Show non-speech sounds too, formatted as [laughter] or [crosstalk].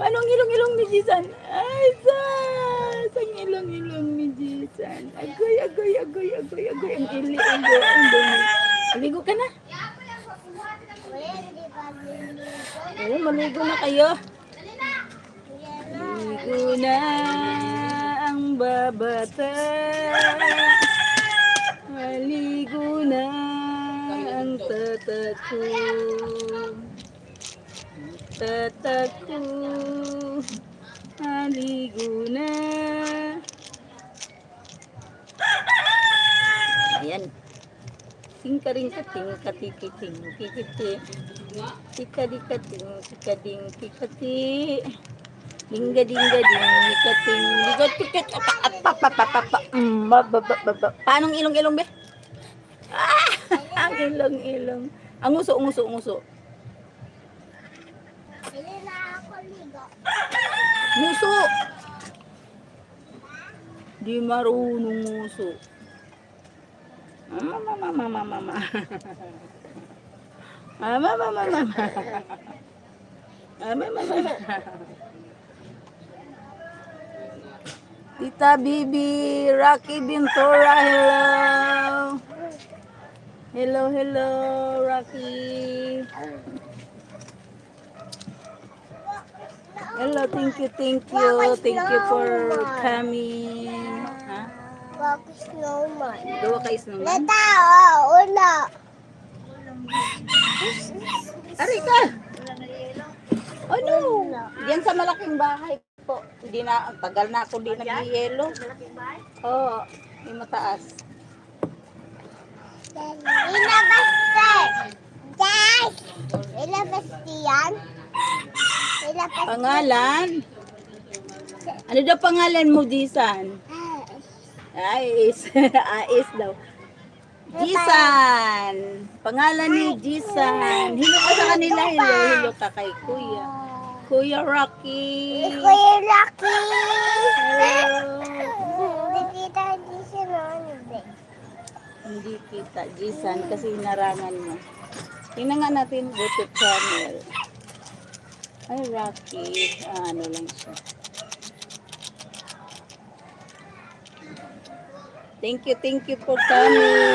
Paano ang ilong-ilong ni Jisan? Ay, sus! Ang ilong-ilong ni Jisan. Agoy, agoy, agoy, agoy, agoy. Ang ili, dumi, ang dumi. Maligo ka na. Oo, maligo na kayo. Maligo na ang babata. Maligo na ang tatako. Tatako. Maligo na. Ayan. Tingka rin ka ting katikiting kikiti. Tika di kating tika ding kikati. Dingga dingga ding kating diga tiket apa apa apa apa apa. Mm, ba ba ba ba. ba. Paano ang ilong-ilong be? Ah, ang ilong-ilong. Ang uso, ang uso, ang uso. Muso! Di marunong muso. Mama, mama, mama, mama. Mama, [laughs] mama, mama. Mama, mama. Tita Bibi, Rocky Bintora, hello. Hello, hello, Rocky. Hello, thank you, thank you. Thank you for coming. Ha? Bakit snowman? Duwa ka isnong Lata, oh, una. Ari ka! Ano? Yan sa malaking bahay po. Hindi na, tagal na ako di nag-yelo. Oo, yung mataas. Ilabas! Dad! Ilabas yan? Pangalan? Ano daw pangalan mo, Jisan? Ais. [laughs] Ais daw. Jisan. Pangalan ni Jisan. Hilo ka sa kanila. Hilo, hilo ka kay Kuya. Kuya Rocky. Kuya! Hello. Hindi kita nanonood. Hindi kita, Jisan, kasi inarangan mo. Tingnan nga natin YouTube channel. Ay, Rocky. Ah, ano lang siya. Thank you, thank you for coming.